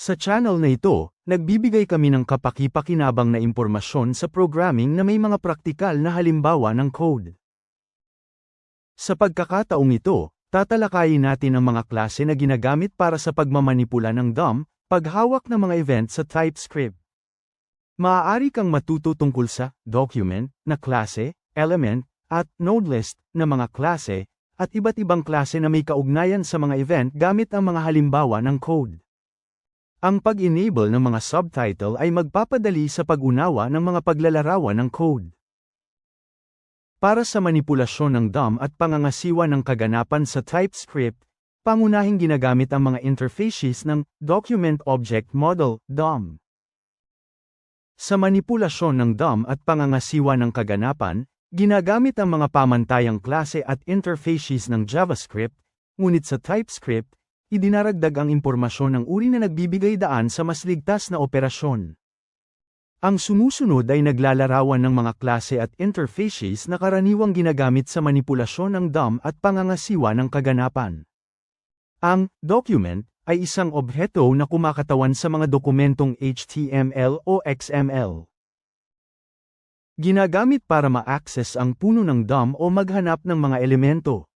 Sa channel na ito, nagbibigay kami ng kapaki-pakinabang na impormasyon sa programming na may mga praktikal na halimbawa ng code. Sa pagkakataong ito, tatalakayin natin ang mga klase na ginagamit para sa pagmamanipula ng DOM, paghawak ng mga event sa TypeScript. Maaari kang matuto tungkol sa document na klase, element, at nodelist na mga klase, at iba't ibang klase na may kaugnayan sa mga event gamit ang mga halimbawa ng code. Ang pag-enable ng mga subtitle ay magpapadali sa pag-unawa ng mga paglalarawan ng code. Para sa manipulasyon ng DOM at pangangasiwa ng kaganapan sa TypeScript, pangunahing ginagamit ang mga interfaces ng Document Object Model DOM. Sa manipulasyon ng DOM at pangangasiwa ng kaganapan, ginagamit ang mga pamantayang klase at interfaces ng JavaScript, ngunit sa TypeScript, idinaragdag ang impormasyon ng uri na nagbibigay daan sa mas ligtas na operasyon. Ang sumusunod ay naglalarawan ng mga klase at interfaces na karaniwang ginagamit sa manipulasyon ng DOM at pangangasiwa ng kaganapan. Ang document ay isang obheto na kumakatawan sa mga dokumentong HTML o XML. Ginagamit para ma-access ang puno ng DOM o maghanap ng mga elemento.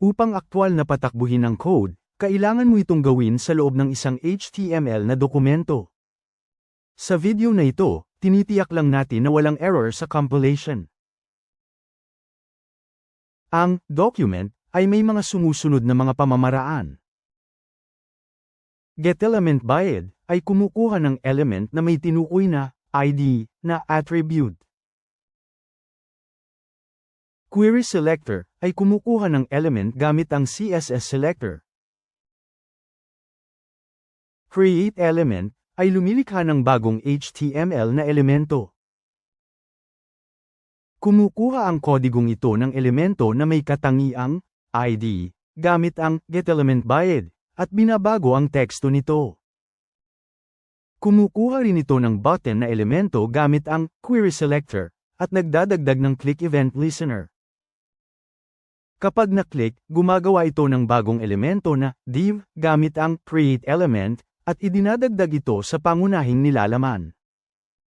Upang aktwal na patakbuhin ang code, kailangan mo itong gawin sa loob ng isang HTML na dokumento. Sa video na ito, tinitiyak lang natin na walang error sa compilation. Ang document ay may mga sumusunod na mga pamamaraan. GetElementByAd ay kumukuha ng element na may tinukoy na ID na attribute. Query Selector ay kumukuha ng element gamit ang CSS Selector. Create Element ay lumilikha ng bagong HTML na elemento. Kumukuha ang kodigong ito ng elemento na may katangiang ID gamit ang GetElementByAd at binabago ang teksto nito. Kumukuha rin ito ng button na elemento gamit ang Query Selector at nagdadagdag ng Click Event Listener. Kapag na-click, gumagawa ito ng bagong elemento na div gamit ang create element at idinadagdag ito sa pangunahing nilalaman.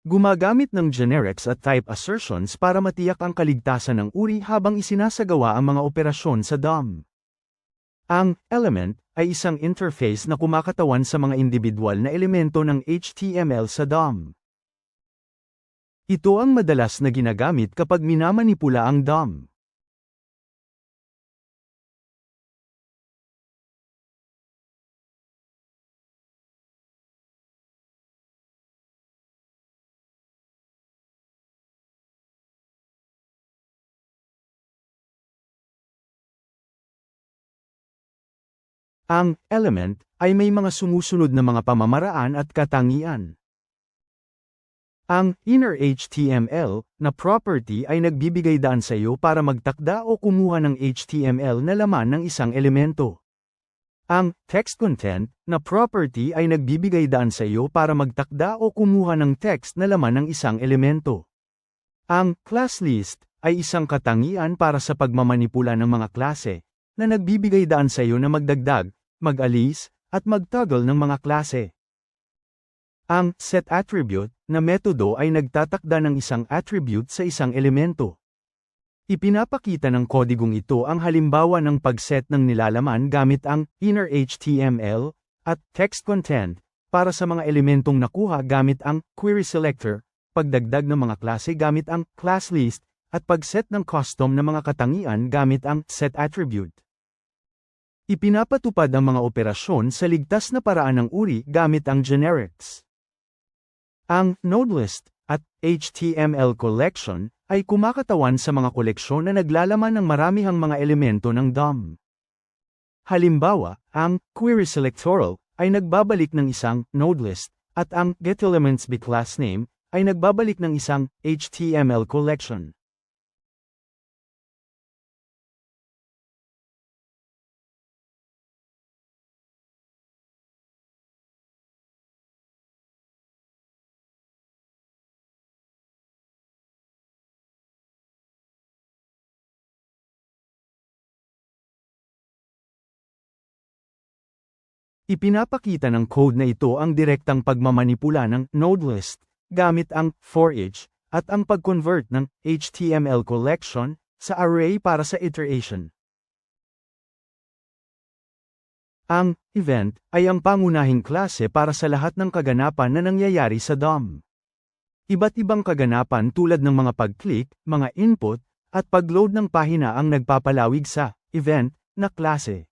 Gumagamit ng generics at type assertions para matiyak ang kaligtasan ng uri habang isinasagawa ang mga operasyon sa DOM. Ang element ay isang interface na kumakatawan sa mga individual na elemento ng HTML sa DOM. Ito ang madalas na ginagamit kapag minamanipula ang DOM. Ang element ay may mga sumusunod na mga pamamaraan at katangian. Ang inner HTML na property ay nagbibigay daan sa iyo para magtakda o kumuha ng HTML na laman ng isang elemento. Ang text content na property ay nagbibigay daan sa iyo para magtakda o kumuha ng text na laman ng isang elemento. Ang class list ay isang katangian para sa pagmamanipula ng mga klase na nagbibigay daan sa iyo na magdagdag, mag-alis, at mag-toggle ng mga klase. Ang set attribute na metodo ay nagtatakda ng isang attribute sa isang elemento. Ipinapakita ng kodigong ito ang halimbawa ng pagset ng nilalaman gamit ang inner HTML at text content para sa mga elementong nakuha gamit ang query selector, pagdagdag ng mga klase gamit ang class list, at pagset ng custom na mga katangian gamit ang set attribute. Ipinapatupad ang mga operasyon sa ligtas na paraan ng uri gamit ang generics. Ang nodelist at HTML collection ay kumakatawan sa mga koleksyon na naglalaman ng maramihang mga elemento ng DOM. Halimbawa, ang query selectoral ay nagbabalik ng isang nodelist at ang getElementsByClassName ay nagbabalik ng isang HTML collection. Ipinapakita ng code na ito ang direktang pagmamanipula ng node list gamit ang for each at ang pag-convert ng HTML collection sa array para sa iteration. Ang event ay ang pangunahing klase para sa lahat ng kaganapan na nangyayari sa DOM. Iba't ibang kaganapan tulad ng mga pag-click, mga input, at pag-load ng pahina ang nagpapalawig sa event na klase.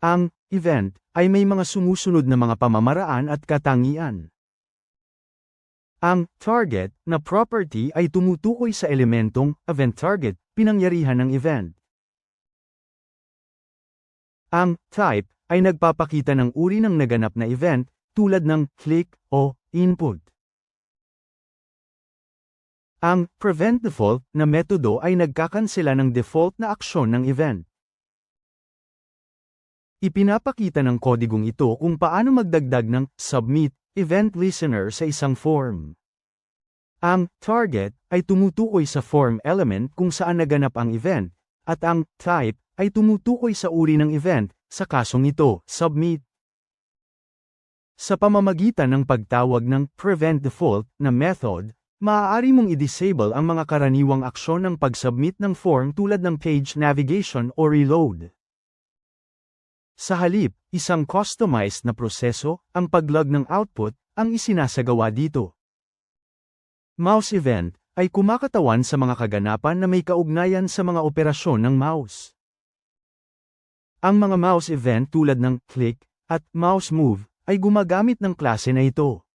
Ang event ay may mga sumusunod na mga pamamaraan at katangian. Ang target na property ay tumutukoy sa elementong event target, pinangyarihan ng event. Ang type ay nagpapakita ng uri ng naganap na event tulad ng click o input. Ang prevent default na metodo ay nagkakansela ng default na aksyon ng event. Ipinapakita ng kodigong ito kung paano magdagdag ng submit event listener sa isang form. Ang target ay tumutukoy sa form element kung saan naganap ang event, at ang type ay tumutukoy sa uri ng event, sa kasong ito, submit. Sa pamamagitan ng pagtawag ng prevent default na method, maaari mong i-disable ang mga karaniwang aksyon ng pag-submit ng form tulad ng page navigation o reload. Sa halip, isang customized na proseso, ang paglog ng output, ang isinasagawa dito. Mouse event ay kumakatawan sa mga kaganapan na may kaugnayan sa mga operasyon ng mouse. Ang mga mouse event tulad ng click at mouse move ay gumagamit ng klase na ito.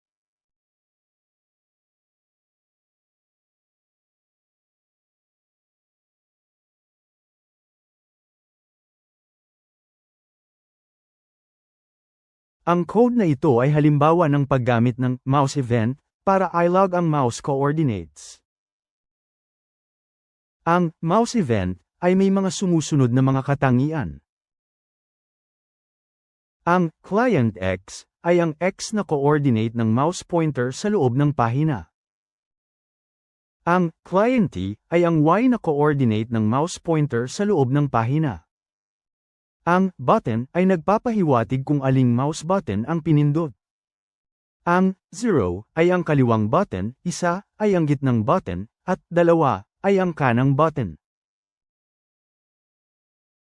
Ang code na ito ay halimbawa ng paggamit ng mouse event para ilog ang mouse coordinates. Ang mouse event ay may mga sumusunod na mga katangian. Ang client X ay ang X na coordinate ng mouse pointer sa loob ng pahina. Ang client T ay ang Y na coordinate ng mouse pointer sa loob ng pahina. Ang button ay nagpapahiwatig kung aling mouse button ang pinindot. Ang 0 ay ang kaliwang button, isa ay ang gitnang button, at dalawa ay ang kanang button.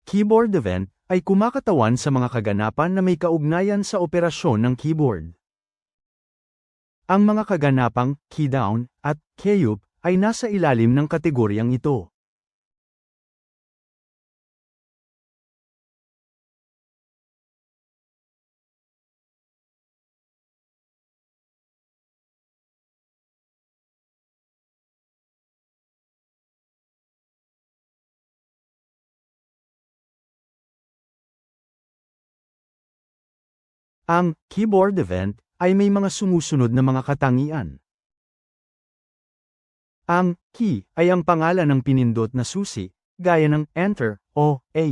Keyboard event ay kumakatawan sa mga kaganapan na may kaugnayan sa operasyon ng keyboard. Ang mga kaganapang key down at key up ay nasa ilalim ng kategoryang ito. Ang keyboard event ay may mga sumusunod na mga katangian. Ang key ay ang pangalan ng pinindot na susi, gaya ng Enter o A.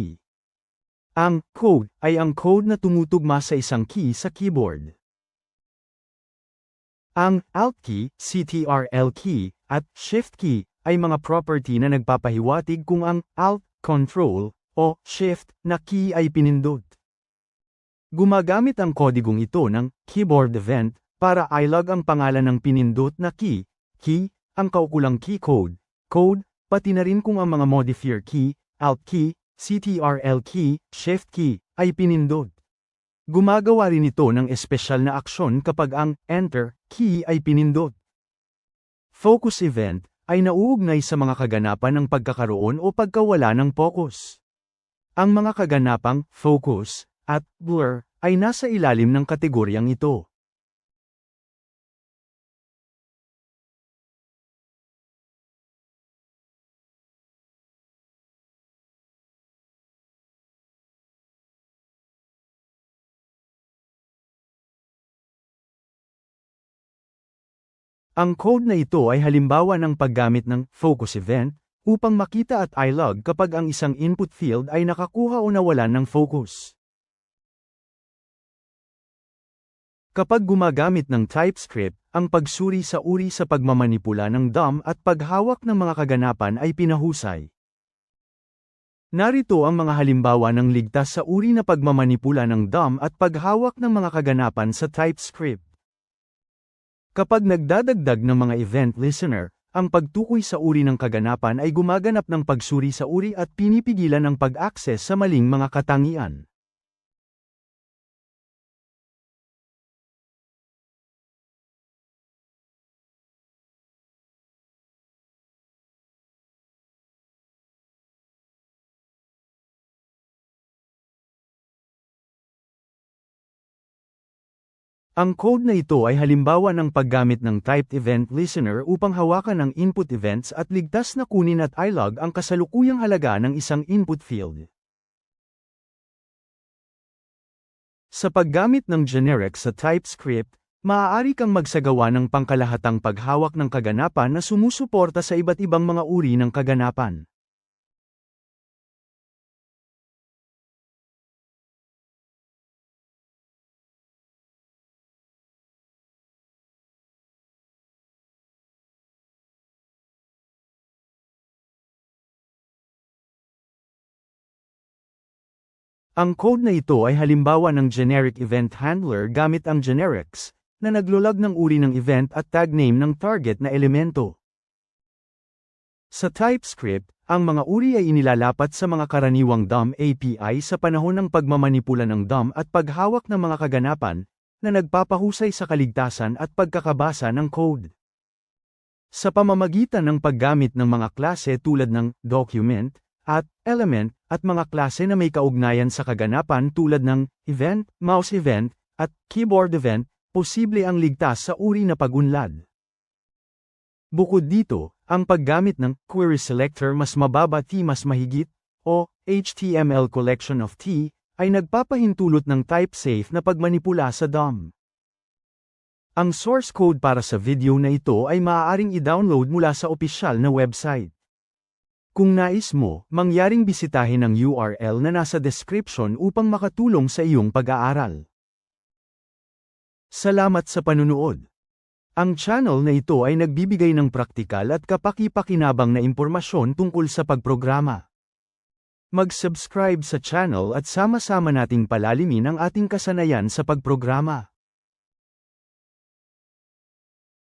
Ang code ay ang code na tumutugma sa isang key sa keyboard. Ang Alt key, CTRL key, at Shift key ay mga property na nagpapahiwatig kung ang Alt, Control, o Shift na key ay pinindot. Gumagamit ang kodigong ito ng keyboard event para ilog ang pangalan ng pinindot na key, key, ang kaukulang key code, code, pati na rin kung ang mga modifier key, alt key, CTRL key, shift key, ay pinindot. Gumagawa rin ito ng espesyal na aksyon kapag ang enter key ay pinindot. Focus event ay nauugnay sa mga kaganapan ng pagkakaroon o pagkawala ng focus. Ang mga kaganapang focus at blur ay nasa ilalim ng kategoryang ito. Ang code na ito ay halimbawa ng paggamit ng focus event upang makita at ilog kapag ang isang input field ay nakakuha o nawalan ng focus. Kapag gumagamit ng TypeScript, ang pagsuri sa uri sa pagmamanipula ng DOM at paghawak ng mga kaganapan ay pinahusay. Narito ang mga halimbawa ng ligtas sa uri na pagmamanipula ng DOM at paghawak ng mga kaganapan sa TypeScript. Kapag nagdadagdag ng mga event listener, ang pagtukoy sa uri ng kaganapan ay gumaganap ng pagsuri sa uri at pinipigilan ang pag-access sa maling mga katangian. Ang code na ito ay halimbawa ng paggamit ng typed event listener upang hawakan ang input events at ligtas na kunin at ilog ang kasalukuyang halaga ng isang input field. Sa paggamit ng generic sa TypeScript, maaari kang magsagawa ng pangkalahatang paghawak ng kaganapan na sumusuporta sa iba't ibang mga uri ng kaganapan. Ang code na ito ay halimbawa ng generic event handler gamit ang generics, na naglulag ng uri ng event at tag name ng target na elemento. Sa TypeScript, ang mga uri ay inilalapat sa mga karaniwang DOM API sa panahon ng pagmamanipula ng DOM at paghawak ng mga kaganapan, na nagpapahusay sa kaligtasan at pagkakabasa ng code. Sa pamamagitan ng paggamit ng mga klase tulad ng document, at element, at mga klase na may kaugnayan sa kaganapan tulad ng event, mouse event, at keyboard event, posible ang ligtas sa uri na pagunlad. Bukod dito, ang paggamit ng query selector mas mababa T mas mahigit, o HTML collection of T, ay nagpapahintulot ng type-safe na pagmanipula sa DOM. Ang source code para sa video na ito ay maaaring i-download mula sa opisyal na website. Kung nais mo, mangyaring bisitahin ang URL na nasa description upang makatulong sa iyong pag-aaral. Salamat sa panunood. Ang channel na ito ay nagbibigay ng praktikal at kapaki-pakinabang na impormasyon tungkol sa pagprograma. Mag-subscribe sa channel at sama-sama nating palalimin ang ating kasanayan sa pagprograma.